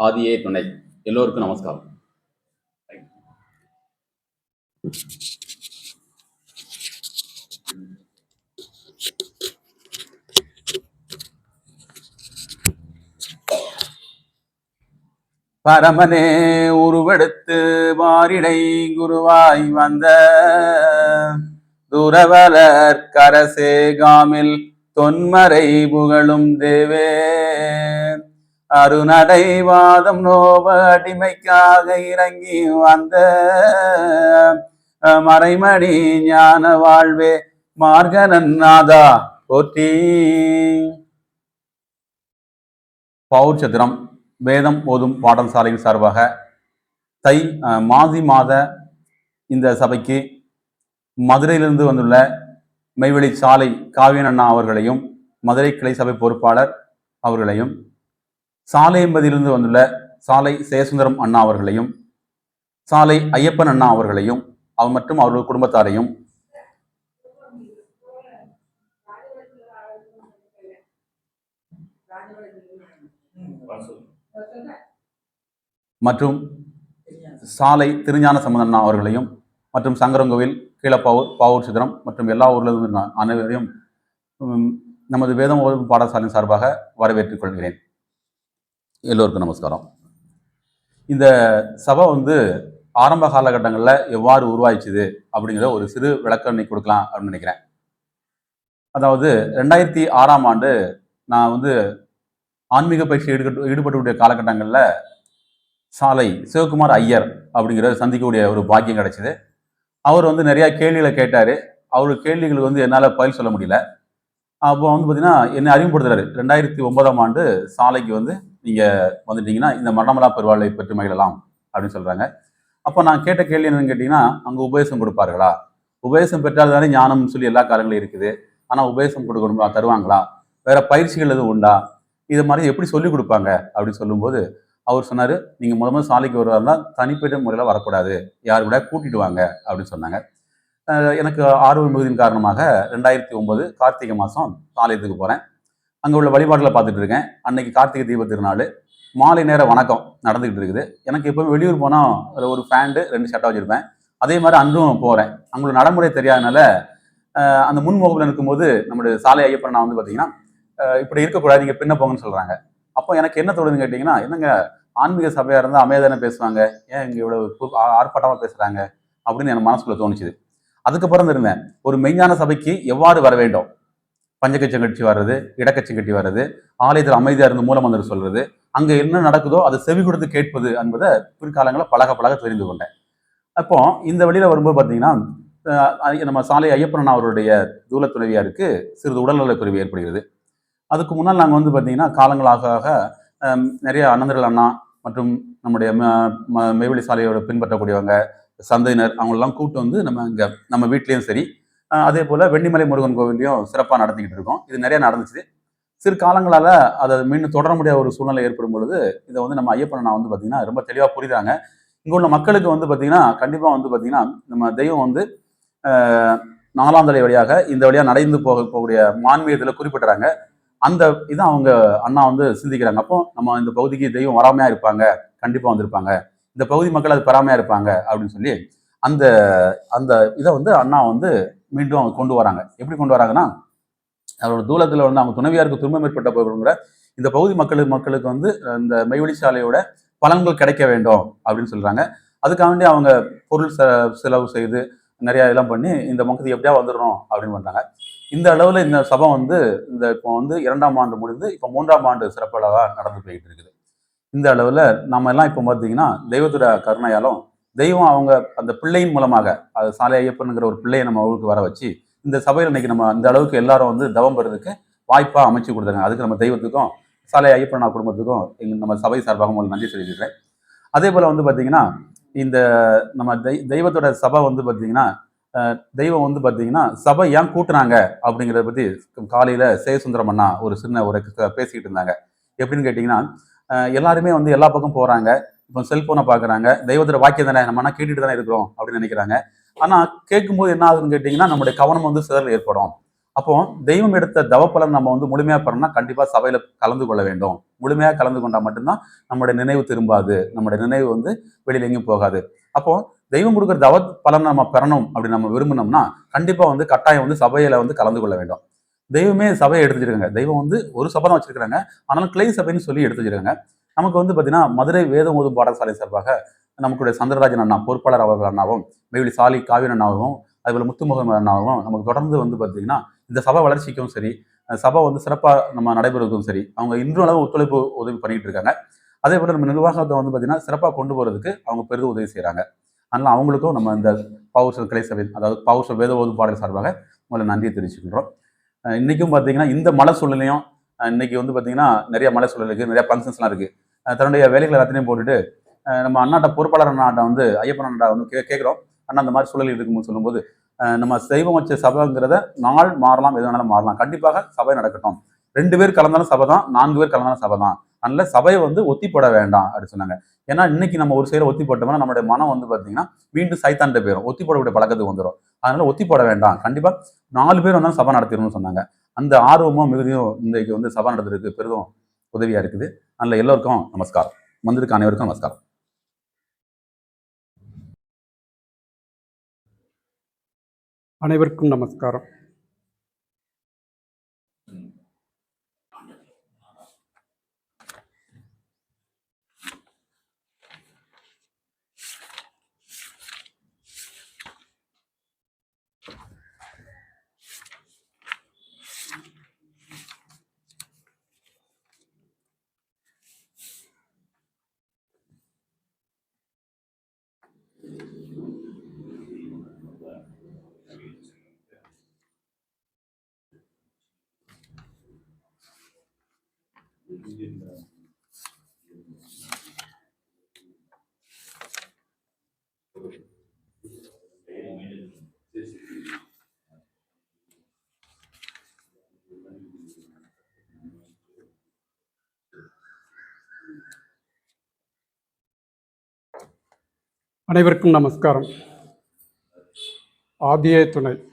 ஆதியே துணை. எல்லோருக்கும் நமஸ்காரம். பரமனே உருவெடுத்து மாரிடை குருவாய் வந்த துறவலர் கரசேகாமில் தொன்மறை புகழும் தேவே. அருணடைவாதம் நோவ அடிமைக்காக இறங்கி வந்த மறைமணி ஞான வாழ்வே மார்கநாதா போற்றி. பௌர் சதுரம் வேதம் ஓதும் பாடசாலையின் சார்பாக தை மாசி மாத இந்த சபைக்கு மதுரையிலிருந்து வந்துள்ள மெய்வெளி சாலை காவியன் அண்ணா அவர்களையும் மதுரை கிளை சபை பொறுப்பாளர் அவர்களையும் சாலை என்பதிலிருந்து வந்துள்ள சாலை சேசுந்தரம் அண்ணா அவர்களையும் சாலை ஐயப்பன் அண்ணா அவர்களையும் அவர் மற்றும் அவர்கள் குடும்பத்தாரையும் மற்றும் சாலை திருஞான சம்பந்தண்ணா அவர்களையும் மற்றும் சங்கரங்கோவில் கீழப்பாவூர் பாவூர் சிதறம் மற்றும் எல்லா ஊர்களிலும் அனைவரையும் நமது வேதம் பாடசாலையின் சார்பாக வரவேற்றுக் கொள்கிறேன். எல்லோருக்கும் நமஸ்காரம். இந்த சபை வந்து ஆரம்ப காலகட்டங்களில் எவ்வாறு உருவாயிச்சுது அப்படிங்கிற ஒரு சிறு விளக்கம் இன்னைக்கு கொடுக்கலாம் அப்படின்னு நினைக்கிறேன். அதாவது ரெண்டாயிரத்தி ஆறாம் ஆண்டு நான் வந்து ஆன்மீக பயிற்சி ஈடுபட்டு ஈடுபட்டுக்கூடிய காலகட்டங்களில் சாலை சிவகுமார் ஐயர் அப்படிங்கிறத சந்திக்கக்கூடிய ஒரு பாக்கியம் கிடைச்சிது. அவர் வந்து நிறையா கேள்விகளை கேட்டார். அவர் கேள்விகளுக்கு வந்து என்னால் பதில் சொல்ல முடியல. அப்போ வந்து பார்த்தீங்கன்னா என்னை அறிமுகப்படுத்துறாரு. ரெண்டாயிரத்தி ஒன்பதாம் ஆண்டு சாலைக்கு வந்து நீங்கள் வந்துட்டீங்கன்னா இந்த மரணமலா பெருவாளை பெற்று மகிழலாம் அப்படின்னு சொல்கிறாங்க அப்போ நான் கேட்ட கேள்வி என்னன்னு கேட்டிங்கன்னா அங்கே உபதேசம் கொடுப்பார்களா? உபதேசம் பெற்றால் தானே ஞானம்னு சொல்லி எல்லா காரங்களும் இருக்குது. ஆனால் உபதேசம் கொடுக்கணும்? தருவாங்களா? வேற பயிற்சிகள் எதுவும் உண்டா? இது மாதிரி எப்படி சொல்லிக் கொடுப்பாங்க? அப்படின்னு சொல்லும்போது அவர் சொன்னார் நீங்கள் முத முதல்ல சாலைக்கு வருவாருன்னா தனிப்பட்ட முறையில் வரக்கூடாது. யார் கூட கூட்டிட்டு வாங்க. அப்படின்னு சொன்னாங்க. எனக்கு ஆர்வம் மிகுதியின் காரணமாக ரெண்டாயிரத்தி ஒன்பது கார்த்திகை மாதம் சாலையத்துக்கு போகிறேன் அங்கே உள்ள வழிபாட்டில் பார்த்துட்டு இருக்கேன். அன்னைக்கு கார்த்திகை தீப திருநாள். மாலை நேர வணக்கம் நடந்துக்கிட்டு இருக்குது. எனக்கு எப்பவுமே வெளியூர் போனால் அதில் ஒரு ஃபேண்டு ரெண்டு ஷர்ட்டாக வச்சுருப்பேன். அதே மாதிரி அன்றும் போகிறேன் அவங்களோட நடைமுறை தெரியாதனால அந்த முன்முகப்பில் இருக்கும்போது நம்மளுடைய சாலை ஐயப்பன் நான் வந்து பார்த்தீங்கன்னா இப்படி இருக்கக்கூடாது நீங்கள் பின்ன போங்கன்னு சொல்கிறாங்க அப்போ எனக்கு என்ன தோணுதுன்னு கேட்டிங்கன்னா என்னங்க ஆன்மீக சபையாக இருந்தால் அமைதியாக பேசுவாங்க? ஏன் இங்கே இவ்வளோ ஆர்ப்பாட்டமாக பேசுகிறாங்க அப்படின்னு எனக்கு மனசுக்குள்ளே தோணுச்சுது. அதுக்கப்புறம் இருந்தேன். ஒரு மெய்ஞான சபைக்கு எவ்வாறு வர வேண்டும்? பஞ்சகச்சம் கட்சி வர்றது இடக்கச்சம் கட்டி வர்றது ஆலயத்தில் அமைதியாக இருந்து மூலமந்திரம் சொல்றது அங்கே என்ன நடக்குதோ அதை செவி கொடுத்து கேட்பது என்பதை பிற்காலங்களில் பழக பழக தெரிந்து கொண்டேன். அப்போ இந்த வழியில் வரும்போது பார்த்தீங்கன்னா நம்ம சாலை ஐயப்பன் அவருடைய தூள துணைவியாருக்கு சிறிது உடல்நலக் குறைவு ஏற்படுகிறது. அதுக்கு முன்னால் நாங்கள் வந்து பார்த்தீங்கன்னா காலங்களாக ஆக, நிறைய அண்ணந்தர்கள் அண்ணா மற்றும் நம்முடைய ம- ம- மெய்வெளி சாலையோட பின்பற்றக்கூடியவங்க சந்தையினர் அவங்களெல்லாம் கூப்பிட்டு வந்து நம்ம இங்கே நம்ம வீட்லேயும் சரி அதே போல் வெண்ணிமலை முருகன் கோவிலையும் சிறப்பாக நடத்திக்கிட்டு இருக்கோம். இது நிறைய நடந்துச்சு. சிறு காலங்களால் அதை மீண்டும் தொடர முடியாத ஒரு சூழ்நிலை ஏற்படும் பொழுது இதை வந்து நம்ம ஐயப்பன் நான் வந்து பார்த்தீங்கன்னா ரொம்ப தெளிவாக புரிதாங்க இங்கே உள்ள மக்களுக்கு வந்து பார்த்தீங்கன்னா கண்டிப்பாக வந்து பார்த்தீங்கன்னா நம்ம தெய்வம் வந்து நாலாம் தலை வழியாக இந்த வழியாக நடந்து போக போகக்கூடிய மான்மீகத்தில் குறிப்பிட்டுறாங்க அந்த இதை அவங்க அண்ணா வந்து சிந்திக்கிறாங்க. அப்போ நம்ம இந்த பகுதிக்கு தெய்வம் வராமையாக இருப்பாங்க. கண்டிப்பாக வந்திருப்பாங்க. இந்த பகுதி மக்கள் அது பெறாமையாக இருப்பாங்க அப்படின்னு சொல்லி அந்த அந்த இதை வந்து அண்ணா வந்து மீண்டும் அவங்க கொண்டு வராங்க. எப்படி கொண்டு வராங்கன்னா அவரோட தூலத்தில் வந்து அவங்க துணைவியாருக்கு துன்பம் ஏற்பட்ட போகிற இந்த பகுதி மக்களுக்கு மக்களுக்கு வந்து இந்த மெய்வழி சாலையோட பலன்கள் கிடைக்க வேண்டும் அப்படின்னு சொல்கிறாங்க அதுக்காக அவங்க பொருள் செ- செலவு செய்து நிறையா இதெல்லாம் பண்ணி இந்த மக்களுக்கு எப்படியா வந்துடணும் அப்படின்னு பண்ணுறாங்க இந்த அளவில் இந்த சபை வந்து இந்த இப்போ வந்து இரண்டாம் ஆண்டு முடிந்து இப்போ மூன்றாம் ஆண்டு சிறப்பளவாக நடந்து போயிட்டு இருக்குது. இந்த அளவில் நம்ம எல்லாம் இப்போ பார்த்தீங்கன்னா தெய்வத்துட கருணையாலும் தெய்வம் அவங்க அந்த பிள்ளையின் மூலமாக அது சாலை ஐயப்பனுங்கிற ஒரு பிள்ளையை நம்ம அவளுக்கு வர வச்சு இந்த சபையில் இன்னைக்கு நம்ம அந்த அளவுக்கு எல்லாரும் வந்து தவம் பெறதுக்கு வாய்ப்பாக அமைச்சு கொடுத்தாங்க அதுக்கு நம்ம தெய்வத்துக்கும் சாலை ஐயப்பனா குடும்பத்துக்கும் எங்க நம்ம சபை சார்பாக உங்களுக்கு நன்றி சொல்லிக்கிறேன் அதே போல் வந்து பார்த்தீங்கன்னா இந்த நம்ம தெய் தெய்வத்தோட சபை வந்து பார்த்தீங்கன்னா தெய்வம் வந்து பார்த்தீங்கன்னா சபை ஏன் கூட்டுனாங்க அப்படிங்கிறத பற்றி காலையில் சேசுந்தரம் அண்ணா ஒரு சின்ன ஒரு க- பேசிக்கிட்டு இருந்தாங்க. எப்படின்னு கேட்டிங்கன்னா எல்லாருமே வந்து எல்லா பக்கம் போகிறாங்க இப்போ செல்ஃபோனை பார்க்குறாங்க. தெய்வத்தோட வாக்கியம் தானே? நம்ம என்ன கேட்டுட்டு தானே இருக்கிறோம் அப்படின்னு நினைக்கிறாங்க. ஆனால் கேட்கும்போது என்ன ஆகுதுன்னு கேட்டிங்கன்னா நம்முடைய கவனம் வந்து சிதறல் ஏற்படும். அப்போ தெய்வம் எடுத்த தவப்பலன் நம்ம வந்து முழுமையாக பெறணும்னா கண்டிப்பாக சபையில் கலந்து கொள்ள வேண்டும். முழுமையாக கலந்து கொண்டால் மட்டும்தான் நம்முடைய நினைவு திரும்பாது. நம்முடைய நினைவு வந்து வெளியில் எங்கேயும் போகாது. அப்போ தெய்வம் கொடுக்குற தவ பலன் நம்ம பெறணும் அப்படி நம்ம விரும்பினோம்னா கண்டிப்பாக வந்து கட்டாயம் வந்து சபையில் வந்து கலந்து கொள்ள வேண்டும். தெய்வமே சபையை எடுத்து தெய்வம் வந்து ஒரு சபை தான் வச்சிருக்காங்க ஆனாலும் கிளை சபைன்னு சொல்லி எடுத்து நமக்கு வந்து பார்த்தீங்கன்னா மதுரை வேதம் ஓதும் பாடசாலை சார்பாக நமக்குடைய சந்திரராஜன் அண்ணா பொறுப்பாளர் அவர்கள் அண்ணாவும் மேவிலி சாலி காவியன் அண்ணாவும் அதுபோல் முத்துமுகம் அண்ணாவும் நமக்கு தொடர்ந்து வந்து பார்த்தீங்கன்னா இந்த சபை வளர்ச்சிக்கும் சரி சபை வந்து சிறப்பாக நம்ம நடைபெறுவதும் சரி அவங்க இன்றும் அளவு ஒத்துழைப்பு உதவி பண்ணிட்டு இருக்காங்க. அதே போல் நம்ம நிர்வாகத்தை வந்து பார்த்தீங்கன்னா சிறப்பாக கொண்டு போகிறதுக்கு அவங்க பெரிதும் உதவி செய்கிறாங்க அதனால் அவங்களுக்கும் நம்ம இந்த பவுசல் கிளை சபை அதாவது பவுசல் வேத ஓதும் பாடல் சார்பாக உங்களை நன்றியை தெரிவிச்சுக்கிறோம் இன்றைக்கும் பார்த்தீங்கன்னா இந்த மழை சூழ்நிலையும் இன்னைக்கு வந்து பார்த்தீங்கன்னா நிறைய மலை சூழல் இருக்குது நிறைய ஃபங்க்ஷன்ஸ்லாம் இருக்குது தன்னுடைய வேலைகள் எல்லாத்தையும் போட்டுட்டு நம்ம அண்ணாட்ட பொறுப்பாளர் அண்ணாட்ட வந்து ஐயப்பன் அண்ணாட்ட வந்து கே கேட்குறோம் அண்ணா அந்த மாதிரி சூழல் இருக்குன்னு சொல்லும்போது நம்ம செய்வம் வச்ச சபைங்கிறத நாள் மாறலாம் எது வேணாலும் மாறலாம். கண்டிப்பாக சபை நடக்கட்டும். ரெண்டு பேர் கலந்தாலும் சபை தான் நான்கு பேர் கலந்தாலும் சபை தான். அதனால சபையை வந்து ஒத்தி போட வேண்டாம் அப்படின்னு சொன்னாங்க. ஏன்னா இன்னைக்கு நம்ம ஒரு சைடில் ஒத்தி போட்டோம்னா நம்மளுடைய மனம் வந்து பார்த்தீங்கன்னா மீண்டும் சைத்தாண்ட போயிடும் ஒத்தி போடக்கூடிய பழக்கத்துக்கு வந்துடும் அதனால ஒத்தி போட வேண்டாம். கண்டிப்பாக நாலு பேர் வந்தாலும் சபை நடத்திடணும்னு சொன்னாங்க. அந்த ஆர்வமும் மிகுதியும் இன்றைக்கு வந்து சபா நடத்துறதுக்கு பெரிதும் உதவியா இருக்குது. அதில் எல்லோருக்கும் நமஸ்காரம். வந்திருக்க அனைவருக்கும் நமஸ்காரம். அனைவருக்கும் நமஸ்காரம். அனைவருக்கும் நமஸ்காரம். ஆதிய துணை.